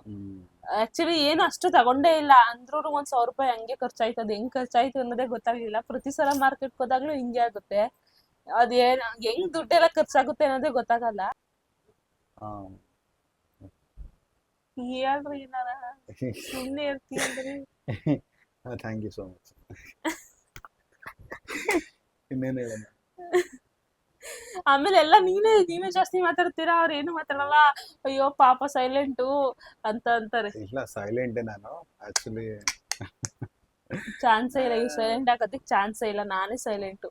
ಆಕ್ಚುಲಿ ಏನು ಅಷ್ಟು ತಗೊಂಡೇ ಇಲ್ಲ. ಅಂದ್ರೂ ಒಂದ್ ಸಾವಿರ ರೂಪಾಯಿ ಹಂಗೆ ಖರ್ಚಾಯ್ತು ಅದು ಹೆಂಗ್ ಖರ್ಚಾಯ್ತು ಅನ್ನೋದೇ ಗೊತ್ತಾಗ್ಲಿಲ್ಲ. ಪ್ರತಿ ಸಲ ಮಾರ್ಕೆಟ್ ಹೋದಾಗ್ಲೂ ಹಿಂಗೆ ಆಗುತ್ತೆ. ಅದೇನ್ ಹೆಂಗ್ ದುಡ್ಡೆಲ್ಲ ಖರ್ಚಾಗುತ್ತೆ ಅನ್ನೋದೇ ಗೊತ್ತಾಗಲ್ಲ. ಹೇಳ್ರಿ ಏನಾರ. ಸುಮ್ನೆ ಇರ್ತೀವಿ ಥ್ಯಾಂಕ್ ಯು ಸೋ ಮಚ್ ಇನ್ನೇನು ಹೇಳೋಣ? ಆಮೇಲೆ ಎಲ್ಲ ನೀನೇ ನೀವೇ ಜಾಸ್ತಿ ಮಾತಾಡ್ತೀರಾ? ಅವ್ರು ಏನು ಮಾತಾಡಲ್ಲ. ಅಯ್ಯೋ ಪಾಪ ಸೈಲೆಂಟು ಅಂತ ಅಂತಾರೆ. ಇಲ್ಲ ಸೈಲೆಂಟ್ ನಾನು. ಆಕ್ಚುಲಿ ಚಾನ್ಸೇ ಇಲ್ಲ ಈ ಸೈಲೆಂಟ್ ಆಗೋದಕ್ಕೆ ಚಾನ್ಸೇ ಇಲ್ಲ. ನಾನೇ ಸೈಲೆಂಟು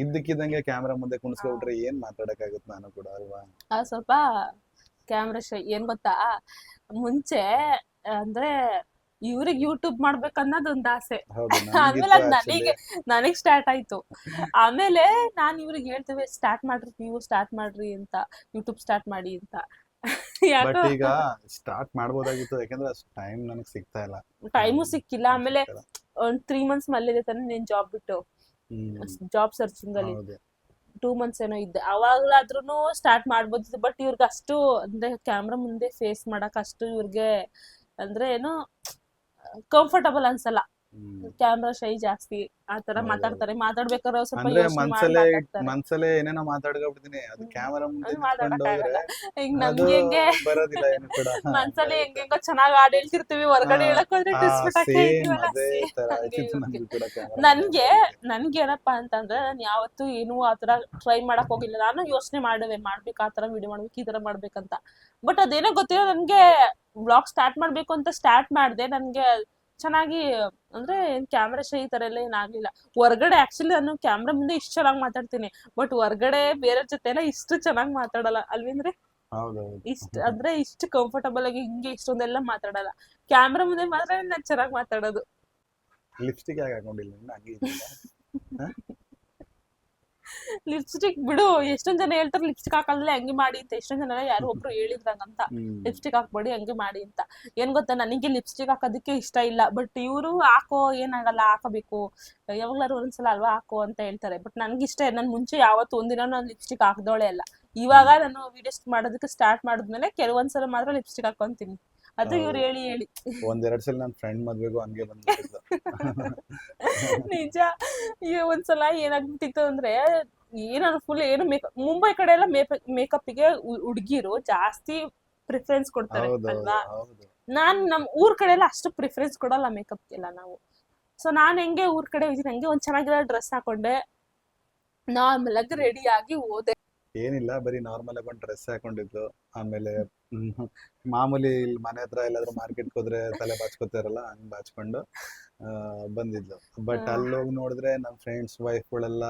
ಇದ್ದಕ್ಕಿದ್ದಂಗೆ ಕ್ಯಾಮ್ರಾ ಮುಂದೆ ಕುಣಿಸ್ಕೊಬಿಟ್ರೆ ಏನ್ ಮಾತಾಡಕ್ಕಾಗುತ್ತೆ ನಾನು ಕೂಡ ಅಲ್ವಾ? ಆ ಸ್ವಲ್ಪ ಕ್ಯಾಮ್ರಾ ಶೈ ಏನ್ ಗೊತ್ತಾ? ಮುಂಚೆ ಅಂದ್ರೆ ಇವ್ರಿಗೆ ಯೂಟ್ಯೂಬ್ ಮಾಡ್ಬೇಕನ್ನೋದು ಒಂದ್ ಆಸೆ. ಹೌದು ಆಮೇಲೆ ಅದ್ ನನಗೆ ನನಗ್ ಸ್ಟಾರ್ಟ್ ಆಯ್ತು. ಆಮೇಲೆ ನಾನ್ ಇವ್ರಿಗೆ ಹೇಳ್ತೇವೆ ಸ್ಟಾರ್ಟ್ ಮಾಡ್ರಿ ನೀವು ಸ್ಟಾರ್ಟ್ ಮಾಡ್ರಿ ಅಂತ ಯೂಟ್ಯೂಬ್ ಸ್ಟಾರ್ಟ್ ಮಾಡಿ ಅಂತ. ಬಟ್ ಯಾಕೋ ಈಗ ಸ್ಟಾರ್ಟ್ ಮಾಡ್ಬೋದಾಗಿತ್ತು ಯಾಕಂದ್ರೆ ಅಷ್ಟು ಟೈಮ್ ನನಗೆ ಸಿಗ್ತಾ ಇಲ್ಲ. ಟೈಮು ಸಿಕ್ಕಿಲ್ಲ. ಆಮೇಲೆ ಒಂದ್ ತ್ರೀ ಮಂತ್ಸ್ ಮಲ್ಲಿದೆ ತಾನೆ ನೀನ್ ಜಾಬ್ ಬಿಟ್ಟು. ಜಾಬ್ ಸರ್ಚಿಂಗ್ ಅಲ್ಲಿ ಟೂ ಮಂತ್ಸ್ ಏನೋ ಇದ್ದೆ. ಅವಾಗ್ಲಾದ್ರೂ ಸ್ಟಾರ್ಟ್ ಮಾಡ್ಬೋದಿತ್ತು ಬಟ್ ಇವ್ರಿಗೆ ಅಷ್ಟು ಅಂದ್ರೆ ಕ್ಯಾಮ್ರಾ ಮುಂದೆ ಫೇಸ್ ಮಾಡಕ್ ಅಷ್ಟು ಇವ್ರಿಗೆ ಅಂದ್ರೆ ಏನೋ ಕಂಫರ್ಟಬಲ್ ಅನ್ಸಲ್ಲ. ಕ್ಯಾಮ್ರಾ ಶೈ ಜಾಸ್ತಿ ಆತರ. ಮಾತಾಡ್ತಾರೆ. ಮಾತಾಡ್ಬೇಕಾದ್ರೆ ಸ್ವಲ್ಪ ಅಂದ್ರೆ ಯೋಚ್ನೆ ಮಾಡಿ ಮನ್ಸಲ್ಲೇ ಮಾತಾಡ್ತಾರೆ. ಮನ್ಸಲ್ಲೇ ಏನೇನೋ ಮಾತಾಡ್ಕೊಬಿಡ್ತೀನಿ ಅದು ಕ್ಯಾಮರಾ ಮುಂದೆ ಅದು ನಿಂತ್ಕೊಂಡು ಮಾತಾಡಕ್ಕಾಗಲ್ಲ. ಹೋದ್ರೆ ಈಗ ನಮ್ಗೆ ಹೆಂಗೆ? ಬರೋದಿಲ್ಲ ಏನು ಕೂಡ. ಮನ್ಸಲ್ಲಿ ಹೆಂಗೆಂಗೋ ಚೆನ್ನಾಗ್ ಹಾಡ್ ಹೇಳ್ತಿರ್ತೀವಿ. ಹೊರಗಡೆ ಹಾ, ಹೇಳಕ್ ಹೋದ್ರೆ ಅದೇ same ತರ. ಹಂಗೆ ಇವ್ರಿಗೆ. ನನ್ಗೂ ಕೂಡ camera ನನ್ಗೆ ಮುಂದೆ. ನನ್ಗೆ ಏನಪ್ಪಾ ಅಂತಂದ್ರೆ ನಾನು ಯಾವತ್ತೂ ಏನು ಆತರ ಟ್ರೈ ಮಾಡಕ್ ಹೋಗಿಲ್ಲ. ನಾನು ಯೋಚನೆ ಮಾಡುವೆ ಮಾಡ್ಬೇಕು ಆತರ ವಿಡಿಯೋ ಮಾಡ್ಬೇಕು ಈ ತರ ಮಾಡ್ಬೇಕಂತ. ಬಟ್ ಅದೇನೋ ಗೊತ್ತಿಲ್ಲ ನನ್ಗೆ ಬ್ಲಾಗ್ ಸ್ಟಾರ್ಟ್ ಮಾಡ್ಬೇಕು ಅಂತ ಸ್ಟಾರ್ಟ್ ಮಾಡ್ದೆ. ನನ್ಗೆ ಚೆನ್ನಾಗಿ ಅಂದ್ರೆ ಕ್ಯಾಮ್ರಾ ಶೈ ಈ ತರ ಎಲ್ಲ ಏನಾಗ್ಲಿಲ್ಲ. ಹೊರ್ಗಡೆ ಆಕ್ಚುಲಿ ನಾನು ಕ್ಯಾಮ್ರಾ ಮುಂದೆ ಇಷ್ಟು ಚೆನ್ನಾಗಿ ಮಾತಾಡ್ತೀನಿ. ಬಟ್ ಹೊರ್ಗಡೆ ಬೇರೆ ಜೊತೆ ಎಲ್ಲ ಇಷ್ಟು ಚೆನ್ನಾಗಿ ಮಾತಾಡಲ್ಲ. ಅಲ್ವೇಂದ್ರೆ ಇಷ್ಟ ಅಂದ್ರೆ ಇಷ್ಟು ಕಂಫರ್ಟಬಲ್ ಆಗಿ ಹಿಂಗೆ ಇಷ್ಟೊಂದೆಲ್ಲ ಮಾತಾಡಲ್ಲ. ಕ್ಯಾಮ್ರಾ ಮುಂದೆ ಮಾತ್ರ ನಾನು ಚೆನ್ನಾಗಿ ಮಾತಾಡೋದು. ಲಿಪ್ಸ್ಟಿಕ್ ಯಾಕೆ ಹಾಕೊಂಡಿಲ್ಲ? ಲಿಪ್ಸ್ಟಿಕ್ ಬಿಡು ಎಷ್ಟೊಂದ್ ಜನ ಹೇಳ್ತಾರೆ ಲಿಪ್ಸ್ಟಿಕ್ ಹಾಕಲ್ಲೆ ಹಂಗೆ ಮಾಡಿ ಅಂತ. ಎಷ್ಟೊಂದ್ ಜನ ಯಾರು ಒಬ್ರು ಹೇಳಿದ್ರಂಗಂತ. ಲಿಪ್ಸ್ಟಿಕ್ ಹಾಕ್ಬೇಡಿ ಹಂಗೆ ಮಾಡಿ ಅಂತ. ಏನ್ ಗೊತ್ತಾ ನನಗೆ ಲಿಪ್ಸ್ಟಿಕ್ ಹಾಕೋದಕ್ಕೆ ಇಷ್ಟ ಇಲ್ಲ. ಬಟ್ ಇವರು ಹಾಕೋ ಏನಾಗಲ್ಲ ಹಾಕಬೇಕು. ಯಾವಾಗ್ಲಾರು ಒಂದ್ಸಲ ಅಲ್ವಾ ಹಾಕೋ ಅಂತ ಹೇಳ್ತಾರೆ. ಬಟ್ ನನ್ಗೆ ಇಷ್ಟ ನನ್ ಮುಂಚೆ ಯಾವತ್ತು ಒಂದಿನ ನಾನು ಲಿಪ್ಸ್ಟಿಕ್ ಹಾಕ್ದೋಳೆ ಅಲ್ಲ. ಇವಾಗ ನಾನು ವಿಡಿಯೋಸ್ ಮಾಡೋದಕ್ಕೆ ಸ್ಟಾರ್ಟ್ ಮಾಡಿದ್ಮೇಲೆ ಕೆಲವೊಂದ್ಸಲ ಮಾತ್ರ ಲಿಪ್ಸ್ಟಿಕ್ ಹಾಕೊಂತೀನಿ ಅದು ಇವ್ರು ಹೇಳಿ ಹೇಳಿ. ಒಂದೆರಡು ಸಲ ನನ್ನ ಫ್ರೆಂಡ್ ಮದ್ವೆಗೂ ಹಂಗೆ ಬಂದ್ಬಿಟ್ಟಿದ್ಲು. ನಿಜ. ಈಗ ಒಂದ್ಸಲ ಏನಾಗ್ಬಿಟ್ಟಿತ್ತು ಅಂದ್ರೆ ಏನಾದ್ರು ಫುಲ್ ಏನು ಮೇಕಪ್ ಮುಂಬೈ ಕಡೆ ಎಲ್ಲ ಮೇಕಪ್ಗೆ ಹುಡುಗಿರು ಜಾಸ್ತಿ ಪ್ರಿಫರೆನ್ಸ್ ಕೊಡ್ತಾರೆ ಅಲ್ವಾ? ನಾನ್ ನಮ್ ಊರ್ ಕಡೆ ಎಲ್ಲ ಅಷ್ಟು ಪ್ರಿಫರೆನ್ಸ್ ಕೊಡಲ್ಲ ಮೇಕಪ್ ಎಲ್ಲ ನಾವು. ಸೊ ನಾನ್ ಹೆಂಗೆ ಊರ್ ಕಡೆ ಹೋಗಿದ್ದೀನಿ ಹಂಗೆ ಒಂದ್ ಚೆನ್ನಾಗಿರೋ ಡ್ರೆಸ್ ಹಾಕೊಂಡೆ. ನಾರ್ಮಲ್ ಆಗಿ ರೆಡಿ ಆಗಿ ಹೋದೆ. ಏನಿಲ್ಲ ಬರೀ ನಾರ್ಮಲ್ ಆಗಿ ಒಂದು ಡ್ರೆಸ್ ಹಾಕೊಂಡಿದ್ಲು ಆಮೇಲೆ ಮಾಮೂಲಿ ಇಲ್ಲಿ ಮನೆ ಹತ್ರ ಎಲ್ಲಾದ್ರೂ ಮಾರ್ಕೆಟ್ ಹೋದ್ರೆ ತಲೆ ಬಾಚ್ಕೋತಾರಲ್ಲ ಹಂಗ್ ಬಾಚ್ಕೊಂಡು ಆ, ಬಂದಿದ್ಲು. ಬಟ್ ಹಾ. ಅಲ್ಲಿ ಹೋಗಿ ನೋಡಿದ್ರೆ ನಮ್ ಫ್ರೆಂಡ್ಸ್ ವೈಫ್ಗಳೆಲ್ಲ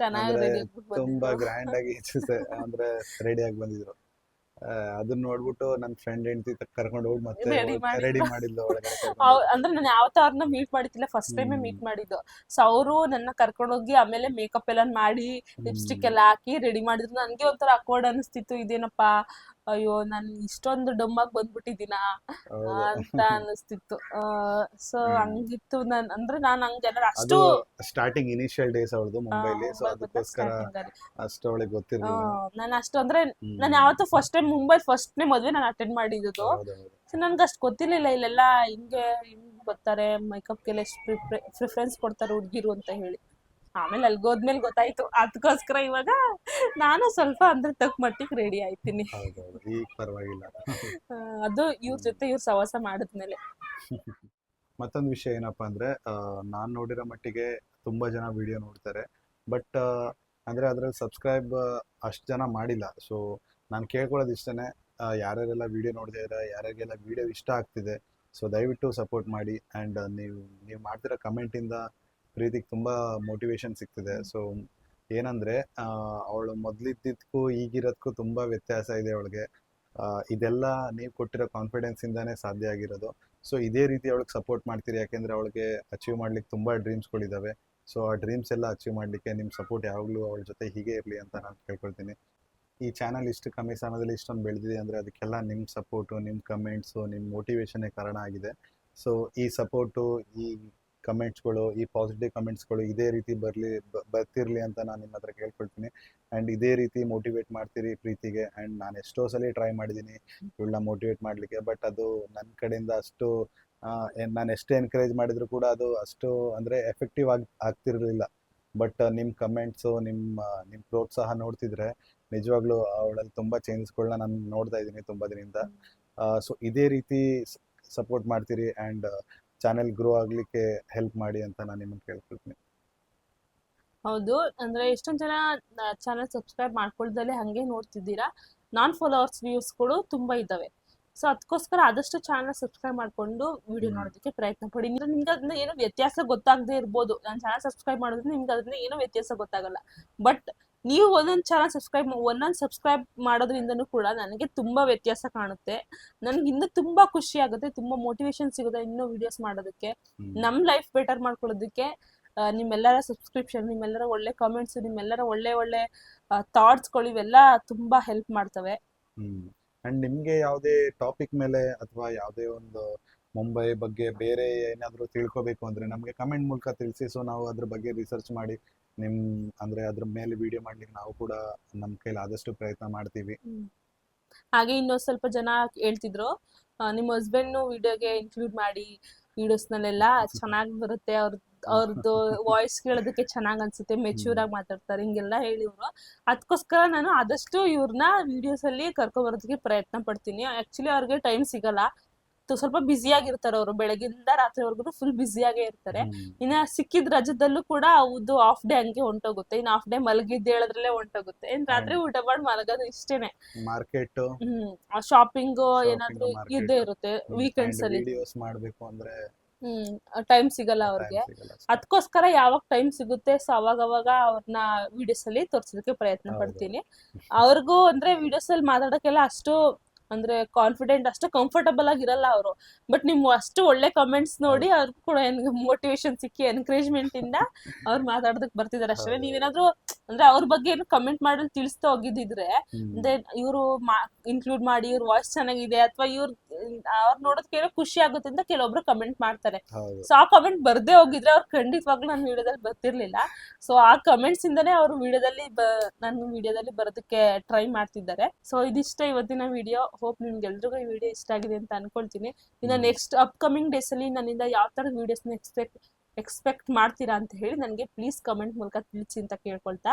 ಗಳೆಲ್ಲ ಅಂದ್ರೆ ರೆಡಿ ತುಂಬಾ ಗ್ರ್ಯಾಂಡ್ ಆಗಿ ಅಂದ್ರೆ ರೆಡಿ ಆಗಿ ಬಂದಿದ್ರು. ಆ, ಅದನ್ನ ನೋಡ್ಬಿಟ್ಟು ನನ್ ಫ್ರೆಂಡ್ ಹೆಂಡತಿ ಕರ್ಕೊಂಡು ಹೋಗಿ ಮತ್ತೆ Ready. ರೆಡಿ ಮಾಡಿದ್ಲು. ಒಳಗಡೆ ಕರ್ಕೊಂಡು ಹೋಗಿ. ಅಂದ್ರೆ ನಾನು ಯಾವತ್ತೂ ಅವ್ರನ್ನ meet ಮಾಡಿದ್ದಿಲ್ಲ. First time hmm. Meet ಮಾಡಿದ್ದು. ಸೊ ಅವರು ನನ್ನ ಕರ್ಕೊಂಡೋಗಿ ಆಮೇಲೆ ಮೇಕಪ್ ಎಲ್ಲ ಮಾಡಿ ಲಿಪ್ಸ್ಟಿಕ್ ಎಲ್ಲ ಹಾಕಿ ರೆಡಿ ಮಾಡಿದ್ರು. ನನ್ಗೆ ಒಂಥರ ಅಕ್ವರ್ಡ್ ಅನಿಸ್ತಿತ್ತು. ಇದೇನಪ್ಪ? ಅಯ್ಯೋ ನಾನು ಇಷ್ಟೊಂದು ಡಮ್ಮಾಗಿ ಬಂದ್ಬಿಟ್ಟಿದ್ದೀನ? ಬಂದ್ಬಿಟ್ಟಿದೀನ ಅಂತ ಅನಿಸ್ತಿತ್ತು ಸೊ. ಹಂಗಿತ್ತು ನನ್ ಅಂದ್ರೆ ನಾನು ಹಂಗೆಲ್ಲ ಅಷ್ಟು ಸ್ಟಾರ್ಟಿಂಗ್ ಇನಿಷಿಯಲ್ ಡೇಸ್ ಅವಳದು ಮುಂಬೈಲಿ ಸೊ ಅದಕ್ಕೋಸ್ಕರ ಅಷ್ಟು ಅವಳಿಗೆ ಗೊತ್ತಿರಲಿಲ್ಲ. ನಾನು ಅಷ್ಟು ಅಂದ್ರೆ. ನಾನು ಯಾವತ್ತೂ ಫಸ್ಟ್ ಟೈಮ್ ಮುಂಬೈ ಫಸ್ಟ್ನೇ ಮದುವೆ ನಾನು ಅಟೆಂಡ್ ಮಾಡಿದ್ದು. ಸೊ ನನ್ಗೆ ಅಷ್ಟು ಗೊತ್ತಿರ್ಲಿಲ್ಲ ಇಲ್ಲೆಲ್ಲ ಹಿಂಗೆ ಹಿಂಗೆ ಬರ್ತಾರೆ ಮೇಕಪ್ಗೆಲ್ಲ ಎಷ್ಟು ಪ್ರಿಫರೆನ್ಸ್ ಕೊಡ್ತಾರೆ ಹುಡುಗಿರು ಅಂತ ಹೇಳಿ. ಆಮೇಲೆ ಅಲ್ಲಿ ಹೋದ್ಮೇಲೆ ಗೊತ್ತಾಯ್ತು. ಅದಕ್ಕೋಸ್ಕರ ಇವಾಗ ನಾನು ಸ್ವಲ್ಪ ಅಂದ್ರೆ ತಕ್ಕ ಮಟ್ಟಿಗೆ ರೆಡಿ ಆಯ್ತೀನಿ. ಹೌದೌದು. ಈಗ ಪರವಾಗಿಲ್ಲ. ಆ, ಅದು ಇವ್ರ ಜೊತೆ ಇವ್ರ ಸವಾಸ ಮಾಡಿದ್ಮೇಲೆ. ಮತ್ತೊಂದು ವಿಷಯ ಏನಪ್ಪಾ ಅಂದ್ರೆ ನಾನು ನಾನ್ ನೋಡಿರೋ ಮಟ್ಟಿಗೆ ತುಂಬಾ ಜನ ವಿಡಿಯೋ ನೋಡ್ತಾರೆ. ಬಟ್ ಅಂದ್ರೆ ಅದ್ರಲ್ಲಿ ಸಬ್ಸ್ಕ್ರೈಬ್ ಅಷ್ಟು ಜನ ಮಾಡಿಲ್ಲ. ಸೊ ನಾನು ಕೇಳ್ಕೊಳ್ಳೋದು ಇಷ್ಟನೇ ಆ, ಯಾರ್ಯಾರೆಲ್ಲ ವಿಡಿಯೋ ನೋಡ್ತಾ ಇದ್ದಾರೆ ಯಾರ್ಯಾರಿಗೆಲ್ಲ ವಿಡಿಯೋ ಇಷ್ಟ ಆಗ್ತಿದೆ ಸೊ ದಯವಿಟ್ಟು ಸಪೋರ್ಟ್ ಮಾಡಿ. ಆ್ಯಂಡ್ ನೀವು ನೀವು ಮಾಡ್ತಿರೋ ಕಮೆಂಟಿಂದ ಪ್ರೀತಿಗೆ ತುಂಬ ಮೋಟಿವೇಶನ್ ಸಿಗ್ತಿದೆ. ಸೊ ಏನಂದ್ರೆ ಅವಳು ಮೊದಲಿದ್ದಕ್ಕೂ ಈಗಿರೋದಕ್ಕೂ ತುಂಬ ವ್ಯತ್ಯಾಸ ಇದೆ ಅವಳಿಗೆ. ಇದೆಲ್ಲ ನೀವು ಕೊಟ್ಟಿರೋ ಕಾನ್ಫಿಡೆನ್ಸ್ ಇಂದಾನೇ ಸಾಧ್ಯ ಆಗಿರೋದು. ಸೊ ಇದೇ ರೀತಿ ಅವಳಿಗೆ ಸಪೋರ್ಟ್ ಮಾಡ್ತೀರಿ. ಯಾಕೆಂದರೆ ಅವಳಿಗೆ ಅಚೀವ್ ಮಾಡ್ಲಿಕ್ಕೆ ತುಂಬ ಡ್ರೀಮ್ಸ್ಗಳಿದ್ದಾವೆ ಸೊ ಆ ಡ್ರೀಮ್ಸ್ ಎಲ್ಲ ಅಚೀವ್ ಮಾಡ್ಲಿಕ್ಕೆ ನಿಮ್ಮ ಸಪೋರ್ಟ್ ಯಾವಾಗಲೂ ಅವಳ ಜೊತೆ ಹೀಗೆ ಇರಲಿ ಅಂತ ನಾನು ಕೇಳ್ಕೊಳ್ತೀನಿ. ಈ ಚಾನಲ್ ಇಷ್ಟು ಕಮ್ಮಿ ಸಮಯದಲ್ಲಿ ಇಷ್ಟೊಂದು ಬೆಳೆದಿದೆ ಅಂದರೆ ಅದಕ್ಕೆಲ್ಲ ನಿಮ್ಮ ಸಪೋರ್ಟು ನಿಮ್ಮ ಕಮೆಂಟ್ಸು ನಿಮ್ಮ ಮೋಟಿವೇಶನ್ನೇ ಕಾರಣ ಆಗಿದೆ. ಸೊ ಈ ಸಪೋರ್ಟು ಈ ಕಮೆಂಟ್ಸ್ಗಳು ಈ ಪಾಸಿಟಿವ್ ಕಮೆಂಟ್ಸ್ಗಳು ಇದೇ ರೀತಿ ಬರಲಿ ಬರ್ತಿರಲಿ ಅಂತ ನಾನು ನಿಮ್ಮ ಹತ್ರ ಕೇಳ್ಕೊಳ್ತೀನಿ. ಆ್ಯಂಡ್ ಇದೇ ರೀತಿ ಮೋಟಿವೇಟ್ ಮಾಡ್ತೀರಿ ಪ್ರೀತಿಗೆ. ಆ್ಯಂಡ್ ನಾನು ಎಷ್ಟೋ ಸಲ ಟ್ರೈ ಮಾಡಿದ್ದೀನಿ ಇವಳನ್ನ ಮೋಟಿವೇಟ್ ಮಾಡಲಿಕ್ಕೆ. ಬಟ್ ಅದು ನನ್ನ ಕಡೆಯಿಂದ ಅಷ್ಟು ನಾನು ಎಷ್ಟೇ ಎನ್ಕರೇಜ್ ಮಾಡಿದ್ರು ಕೂಡ ಅದು ಅಷ್ಟು ಅಂದರೆ ಎಫೆಕ್ಟಿವ್ ಆಗಿ, ಆಗ್ತಿರಲಿಲ್ಲ. ಬಟ್ ನಿಮ್ಮ ಕಮೆಂಟ್ಸು ನಿಮ್ಮ ನಿಮ್ಮ ಪ್ರೋತ್ಸಾಹ ನೋಡ್ತಿದ್ರೆ ನಿಜವಾಗ್ಲೂ ಅವಳಲ್ಲಿ ತುಂಬ ಚೇಂಜಸ್ಗಳನ್ನ ನಾನು ನೋಡ್ತಾ ಇದ್ದೀನಿ ತುಂಬ ದಿನದಿಂದ. ಸೊ ಇದೇ ರೀತಿ ಸಪೋರ್ಟ್ ಮಾಡ್ತೀರಿ. ಆ್ಯಂಡ್ ಚಾನೆಲ್ ಗ್ರೋ ಆಗಲಿಕ್ಕೆ ಹೆಲ್ಪ್ ಮಾಡಿ ಅಂತ ನಾನು ನಿಮ್ಮನ್ನು ಕೇಳ್ಕೊಳ್ತೀನಿ. ಹೌದು ಅಂದ್ರೆ ಎಷ್ಟೊಂದ್ ಜನ ಚಾನಲ್ ಸಬ್ಸ್ಕ್ರೈಬ್ ಮಾಡ್ಕೊಳ್ದಲ್ಲೇ ಹಂಗೆ ನೋಡ್ತಿದ್ದೀರಾ. ನಾನ್ ಫಾಲೋವರ್ಸ್ ವ್ಯೂಸ್ಗಳು ತುಂಬಾ ಇದ್ದಾವೆ. ಸೊ ಅದಕ್ಕೋಸ್ಕರ ಆದಷ್ಟು ಚಾನಲ್ ಸಬ್ಸ್ಕ್ರೈಬ್ ಮಾಡ್ಕೊಂಡು ವಿಡಿಯೋ. ನೋಡೋದಕ್ಕೆ ಪ್ರಯತ್ನ ಪಡಿ. ನಿಮ್ಗೆ ಅದನ್ನ ಏನೋ ವ್ಯತ್ಯಾಸ ಗೊತ್ತಾಗದೇ ಇರ್ಬೋದು. ನಾನು ಚಾನಲ್ ಸಬ್ಸ್ಕ್ರೈಬ್ ಮಾಡೋದ್ರಿಂದ ನಿಮ್ಗೆ ಅದರಿಂದ ಏನೋ ವ್ಯತ್ಯಾಸ ಗೊತ್ತಾಗಲ್ಲ. ಬಟ್ ನೀವು ಒಂದೊಂದು ಚಾನಲ್ ಸಬ್ಸ್ಕ್ರೈಬ್ ಒಂದೊಂದು ಸಬ್ಸ್ಕ್ರೈಬ್ ಮಾಡೋದ್ರಿಂದನೂ ಕೂಡ ನನಗೆ ತುಂಬಾ ವ್ಯತ್ಯಾಸ ಕಾಣುತ್ತೆ. ನನಗೆ ಇನ್ನು ತುಂಬಾ ಖುಷಿ ಆಗುತ್ತೆ ತುಂಬಾ ಮೋಟಿವೇಶನ್ ಸಿಗುತ್ತೆ ಇನ್ನೂ ವಿಡಿಯೋಸ್ ಮಾಡೋದಕ್ಕೆ. ನಮ್ಮ ನಮ್ ಲೈಫ್ ಬೆಟರ್ ಮಾಡ್ಕೊಳ್ಳೋದಕ್ಕೆ ನಿಮ್ಮೆಲ್ಲರ ಸಬ್ಸ್ಕ್ರಿಪ್ಷನ್ ನಿಮ್ಮೆಲ್ಲರ ಒಳ್ಳೆ ಕಾಮೆಂಟ್ಸ್ ನಿಮ್ಮೆಲ್ಲರ ಒಳ್ಳೆ ಒಳ್ಳೆ ಥಾಟ್ಸ್ಗಳು ಇವೆಲ್ಲ ತುಂಬಾ ಹೆಲ್ಪ್ ಮಾಡ್ತವೆ. ಅಂಡ್ ನಿಮ್ಗೆ ಯಾವುದೇ ಟಾಪಿಕ್ ಮೇಲೆ ಅಥವಾ ಯಾವುದೇ ಒಂದು ಮುಂಬೈ ಬಗ್ಗೆ ಬೇರೆ ಏನಾದರೂ ತಿಳ್ಕೊಬೇಕು ಅಂದ್ರೆ ನಮಗೆ ಕಮೆಂಟ್ ಮೂಲಕ ತಿಳಿಸಿ. ಸೊ ನಾವು ಅದ್ರ ಬಗ್ಗೆ ರಿಸರ್ಚ್ ಮಾಡಿ ನಿಮ್ ಅಂದ್ರೆ ಅದ್ರ ಮೇಲೆ ವಿಡಿಯೋ ಮಾಡ್ಲಿಕ್ಕೆ ನಾವು ಕೂಡ ನಮ್ ಕೈಲಿ ಆದಷ್ಟು ಪ್ರಯತ್ನ ಮಾಡ್ತೀವಿ. ಹಾಗೆ ಇನ್ನೊಂದ್ ಸ್ವಲ್ಪ ಜನ ಹೇಳ್ತಿದ್ರು ನಿಮ್ ನಿಮ್ಮ ಹಸ್ಬೆಂಡ್ ವಿಡಿಯೋಗೆ ಇನ್ಕ್ಲೂಡ್ ಮಾಡಿ ವಿಡಿಯೋಸ್ ನಲ್ಲೆಲ್ಲ ಚೆನ್ನಾಗಿ ಬರುತ್ತೆ ಅವ್ರ ಅವ್ರದ್ದು ವಾಯ್ಸ್ ಕೇಳೋದಕ್ಕೆ ಚೆನ್ನಾಗ್ ಅನ್ಸುತ್ತೆ ಮೆಚೂರ್ ಆಗಿ ಮಾತಾಡ್ತಾರೆ ಹಿಂಗೆಲ್ಲ ಹೇಳಿವ್ರು. ಅದಕ್ಕೋಸ್ಕರ ನಾನು ಆದಷ್ಟು ಇವ್ರನ್ನ ವಿಡಿಯೋಸ್ ಅಲ್ಲಿ ಕರ್ಕೊ ಬರೋದಕ್ಕೆ ಪ್ರಯತ್ನ ಪಡ್ತೀನಿ. ಆಕ್ಚುಲಿ ಅವ್ರಿಗೆ ಟೈಮ್ ಸಿಗಲ್ಲ. ಸ್ವಲ್ಪ ಬ್ಯುಸಿ ಆಗಿರ್ತಾರೆ ಅವರು ಬೆಳಗಿಂದ ರಾತ್ರಿವರೆಗೂ ಫುಲ್ ಬ್ಯುಸಿಯಾಗೇ ಇರ್ತಾರೆ. ಇನ್ನ ಸಿಕ್ಕಿದ ರಜದಲ್ಲೂ ಕೂಡ ಅವ್ದು ಆಫ್ ಡೇ ಹಂಗೆ ಹೊಂಟೋಗುತ್ತೆ. ಇನ್ನು ಆಫ್ ಡೇ ಮಲಗಿದ್ದು ಹೇಳದ್ರಲ್ಲೇ ಹೊಂಟೋಗುತ್ತೆ. ಇನ್ ರಾತ್ರಿ ಊಟ ಮಾಡಿ ಮಲಗೋದು ಇಷ್ಟೇನೆ. ಮಾರ್ಕೆಟ್ ಹ್ಮ್. ಶಾಪಿಂಗ್ ಏನಾದ್ರು ಇದ್ದೇ ಇರುತ್ತೆ ವೀಕೆಂಡ್ಸ್ ಅಲ್ಲಿ. ಮಾಡ್ಬೇಕು ಅಂದ್ರೆ ಹ್ಮ್. ಟೈಮ್ ಸಿಗಲ್ಲ ಅವ್ರಿಗೆ. ಅದಕ್ಕೋಸ್ಕರ ಯಾವಾಗ ಟೈಮ್ ಸಿಗುತ್ತೆ ಸೊ ಅವಾಗ ಅವಾಗ ಅವ್ರನ್ನ ವಿಡಿಯೋಸ್ ಅಲ್ಲಿ ತೋರ್ಸೋದಕ್ಕೆ ಪ್ರಯತ್ನ ಪಡ್ತೀನಿ. ಅವ್ರಿಗೂ ಅಂದ್ರೆ ವಿಡಿಯೋಸ್ ಅಲ್ಲಿ ಮಾತಾಡಕ್ಕೆಲ್ಲ ಅಷ್ಟು ಅಂದ್ರೆ ಕಾನ್ಫಿಡೆಂಟ್ ಅಷ್ಟು ಕಂಫರ್ಟಬಲ್ ಆಗಿರಲ್ಲ ಅವರು. ಬಟ್ ನಿಮ್ ಅಷ್ಟು ಒಳ್ಳೆ ಕಮೆಂಟ್ಸ್ ನೋಡಿ ಅವ್ರು ಕೂಡ ಮೋಟಿವೇಶನ್ ಸಿಕ್ಕಿ ಎನ್ಕರೇಜ್ಮೆಂಟ್ ಇಂದ ಅವ್ರು ಮಾತಾಡೋದಕ್ಕೆ ಬರ್ತಿದಾರೆ ಅಷ್ಟೇ. ನೀವೇನಾದ್ರು ಅಂದ್ರೆ ಅವ್ರ ಬಗ್ಗೆ ಏನು ಕಮೆಂಟ್ ಮಾಡಲು ತಿಳಿಸ್ತಾ ಹೋಗಿದ್ದಿದ್ರೆ ದೆನ್ ಅಂದ್ರೆ ಇವರು ಇನ್ಕ್ಲೂಡ್ ಮಾಡಿ ಇವ್ರ ವಾಯ್ಸ್ ಚೆನ್ನಾಗಿದೆ ಅಥವಾ ಇವ್ರ ಅವ್ರ ನೋಡೋದಕ್ಕೆ ಏನೋ ಖುಷಿ ಆಗುತ್ತೆ ಅಂತ ಕೆಲವೊಬ್ರು ಕಮೆಂಟ್ ಮಾಡ್ತಾರೆ. ಸೊ ಆ ಕಮೆಂಟ್ ಬರ್ದೇ ಹೋಗಿದ್ರೆ ಅವ್ರು ಖಂಡಿತವಾಗ್ಲೂ ನನ್ನ ವಿಡಿಯೋದಲ್ಲಿ ಬರ್ತಿರ್ಲಿಲ್ಲ. ಸೊ ಆ ಕಮೆಂಟ್ಸ್ ಇಂದಾನೇ ಅವ್ರು ವಿಡಿಯೋದಲ್ಲಿ ನನ್ನ ವಿಡಿಯೋದಲ್ಲಿ ಬರೋದಕ್ಕೆ ಟ್ರೈ ಮಾಡ್ತಿದ್ದಾರೆ. ಸೊ ಇದಿಷ್ಟ ಇವತ್ತಿನ ವಿಡಿಯೋ ಹೋಪ್ ನಿಮ್ಗೆಲ್ರಿಗೂ ಈ ವಿಡಿಯೋ ಇಷ್ಟ ಆಗಿದೆ ಅಂತ ಅನ್ಕೊಳ್ತೀನಿ. ಇನ್ನು. ನೆಕ್ಸ್ಟ್ ಅಪ್ಕಮಿಂಗ್ ಡೇಸ್ ಅಲ್ಲಿ ನನ್ನಿಂದ ಯಾವ ಥರದ ವಿಡಿಯೋಸ್ನ ಎಕ್ಸ್ಪೆಕ್ಟ್ ಎಕ್ಸ್ಪೆಕ್ಟ್ ಮಾಡ್ತೀರಾ ಅಂತ ಹೇಳಿ ನನಗೆ ಪ್ಲೀಸ್ ಕಮೆಂಟ್ ಮೂಲಕ ತಿಳಿಸಿ ಅಂತ ಕೇಳ್ಕೊಳ್ತಾ.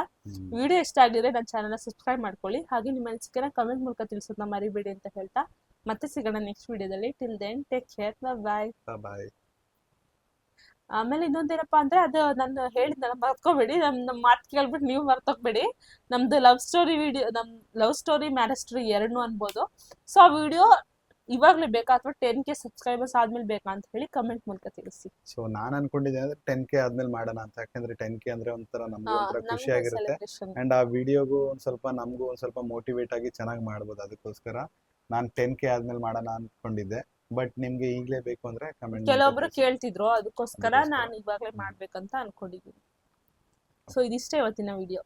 ವಿಡಿಯೋ ಇಷ್ಟ ಆಗಿದ್ರೆ ನನ್ನ ಚಾನಲ್ನ ಸಬ್ಸ್ಕ್ರೈಬ್ ಮಾಡ್ಕೊಳ್ಳಿ. ಹಾಗೆ ನಿಮ್ಮ ಅನಿಸಿಕೆನ ಕಮೆಂಟ್ ಮೂಲಕ ತಿಳಿಸೋದನ್ನ ಮರಿಬೇಡಿ ಅಂತ ಹೇಳ್ತಾ. ಮತ್ತೆ ಸಿಗೋಣ ನೆಕ್ಸ್ಟ್ ವಿಡಿಯೋದಲ್ಲಿ till then take care bye bye ಆಮೇಲೆ ಇನ್ನೊಂದೇನಪ್ಪ ಅಂದ್ರೆ ಅದು ನಾನು ಹೇಳಿದ್ನಲ್ಲ ಮರ್ತ್ಕೋಬೇಡಿ ನಮ್ ನಮ್ಮ ಮಾತು ಕೇಳ್ಬಿಟ್ಟು ನೀವು ಮರ್ತೋಗ್ಬೇಡಿ. ನಮ್ದು ಲವ್ ಸ್ಟೋರಿ ವಿಡಿಯೋ ನಮ್ ಲವ್ ಸ್ಟೋರಿ ಮ್ಯಾರೇಜ್ ಸ್ಟೋರಿ ಎರಡನ್ನೂ ಅನ್ಬೋದು. ಸೊ ಆ ವಿಡಿಯೋ ಇವಾಗ್ಲೇ ಬೇಕಾ ಅಥವಾ ಟೆನ್ ಕೆ ಸಬ್ಸ್ಕ್ರೈಬರ್ಸ್ ಆದ್ಮೇಲೆ ಬೇಕಾ ಅಂತ ಹೇಳಿ ಕಮೆಂಟ್ ಮೂಲಕ ತಿಳಿಸಿ. ಸೊ ನಾನ್ ಅನ್ಕೊಂಡಿದ್ದೆ ಅಂದ್ರೆ ಟೆನ್ ಕೆ ಆದ್ಮೇಲೆ ಮಾಡೋಣ ಅಂತ ಯಾಕಂದ್ರೆ ಟೆನ್ ಕೆ ಅಂದ್ರೆ ಒಂಥರ ನಮ್ಗೆ ಒಂಥರ ಖುಷಿ ಆಗಿರುತ್ತೆ. ಅಂಡ್ ಆ ವಿಡಿಯೋಗೂ ಒಂದ್ ಸ್ವಲ್ಪ ನಮಗೂ ಒಂದ್ ಸ್ವಲ್ಪ ಮೋಟಿವೇಟ್ ಆಗಿ ಚೆನ್ನಾಗಿ ಮಾಡ್ಬೋದು ಅದಕ್ಕೋಸ್ಕರ. ನಾನು ಟೆನ್ ಕೆ ಆದ್ಮೇಲೆ ಮಾಡೋಣ ಅನ್ಕೊಂಡಿದ್ದೆ. ಬಟ್ ನಿಮ್ಗೆ ಈಗಲೇ ಬೇಕು ಅಂದ್ರೆ ಕಮೆಂಟ್ ಕೆಲವೊಬ್ರು ಕೇಳ್ತಿದ್ರು ಅದಕ್ಕೋಸ್ಕರ ಅದಕ್ಕೋಸ್ಕರ. ನಾನು ಇವಾಗಲೇ ಮಾಡ್ಬೇಕಂತ ಅನ್ಕೊಂಡಿದ್ದೀನಿ ಸೊ ಇದಿಷ್ಟೇ ಇವತ್ತಿನ ವಿಡಿಯೋ